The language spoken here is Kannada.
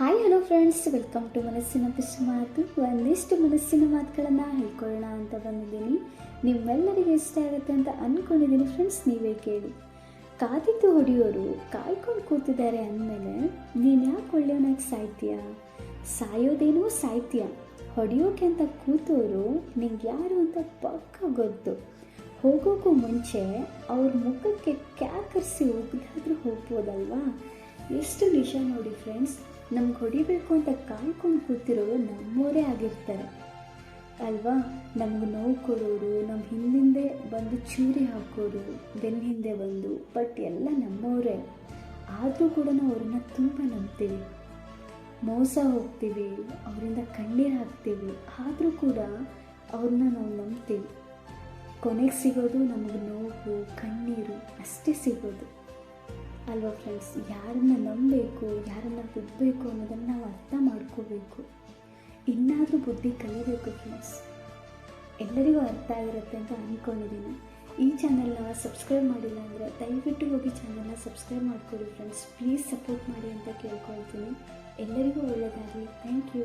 Hi hello friends welcome to ಮನಸ್ಸಿನ ಪಿಸು ಮಾತು ಒಂದಿಷ್ಟು ಮನಸ್ಸಿನ ಮಾತುಗಳನ್ನು ಹೇಳ್ಕೊಳ್ಳೋಣ ಅಂತ ಬಂದಿದ್ದೀನಿ. ನಿಮ್ಮೆಲ್ಲರಿಗೆ ಇಷ್ಟ ಆಗುತ್ತೆ ಅಂತ ಅಂದ್ಕೊಂಡಿದ್ದೀನಿ ಫ್ರೆಂಡ್ಸ್ ನೀವೇ ಕೇಳಿ. ಕಾದಿದ್ದು ಹೊಡೆಯೋರು ಕಾಯ್ಕೊಂಡು ಕೂತಿದ್ದಾರೆ ಅಂದಮೇಲೆ, ನೀನು ಯಾಕೆ ಒಳ್ಳೆಯವನಾಗಿ ಸಾಹಿತ್ಯ ಸಾಯೋದೇನೋ ಸಾಯ್ತೀಯ? ಹೊಡೆಯೋಕೆ ಅಂತ ಕೂತವರು ನಿಂಗೆ ಯಾರು ಅಂತ ಪಕ್ಕ ಗೊತ್ತು. ಹೋಗೋಕ್ಕೂ ಮುಂಚೆ ಅವ್ರ ಮುಖಕ್ಕೆ ಕ್ಯಾಕರಿಸಿ ಉಗ್ದಾದ್ರೂ ಹೋಗ್ಬೋದಲ್ವಾ? ಎಷ್ಟು ನಿಜ ನೋಡಿ ಫ್ರೆಂಡ್ಸ್ ನಮ್ಗೆ ಹೊಡಿಬೇಕು ಅಂತ ಕಾಯ್ಕೊಂಡು ಕೂತಿರೋರು ನಮ್ಮವರೇ ಆಗಿರ್ತಾರೆ. ಅಲ್ವಾ? ನಮ್ಗೆ ನೋವು ಕೊಡೋರು ನಮ್ಮ ಹಿಂದಿಂದೆ ಬಂದು ಚೂರಿ ಹಾಕೋರು ಬೆನ್ನ ಹಿಂದೆ ಬಂದು ಬಟ್ ಎಲ್ಲ ನಮ್ಮವರೇ ಆದರೂ ಕೂಡ ನಾವು ಅವ್ರನ್ನ ತುಂಬ ನಂಬ್ತೀವಿ. ಮೋಸ ಹೋಗ್ತೀವಿ, ಅವರಿಂದ ಕಣ್ಣೀರು ಹಾಕ್ತೀವಿ. ಆದರೂ ಕೂಡ ಅವ್ರನ್ನ ನಾವು ನಂಬ್ತೀವಿ. ಕೊನೆಗೆ ಸಿಗೋದು ನಮಗೆ ನೋವು, ಕಣ್ಣೀರು, ಅಷ್ಟೇ ಸಿಗೋದು. ಅಲ್ವಾ ಫ್ರೆಂಡ್ಸ್ ಯಾರನ್ನು ನಂಬಬೇಕು ಯಾರನ್ನು ಬಿಡಬೇಕು ಅನ್ನೋದನ್ನು ನಾವು ಅರ್ಥ ಮಾಡ್ಕೋಬೇಕು. ಇನ್ನಾದರೂ ಬುದ್ಧಿ ಕಲಿಬೇಕು ಫ್ರೆಂಡ್ಸ್ ಎಲ್ಲರಿಗೂ ಅರ್ಥ ಆಗಿರುತ್ತೆ ಅಂತ ಅಂದ್ಕೊಂಡಿದ್ದೀನಿ ಈ ಚಾನಲ್ನ ಸಬ್ಸ್ಕ್ರೈಬ್ ಮಾಡಿಲ್ಲ ಅಂದರೆ ದಯವಿಟ್ಟು ಹೋಗಿ ಚಾನಲ್ನ ಸಬ್ಸ್ಕ್ರೈಬ್ ಮಾಡ್ಕೊಳ್ಳಿ ಫ್ರೆಂಡ್ಸ್ ಪ್ಲೀಸ್ ಸಪೋರ್ಟ್ ಮಾಡಿ ಅಂತ ಕೇಳ್ಕೊಳ್ತೀನಿ. ಎಲ್ಲರಿಗೂ ಒಳ್ಳೆಯದಾಗಲಿ ಥ್ಯಾಂಕ್ ಯು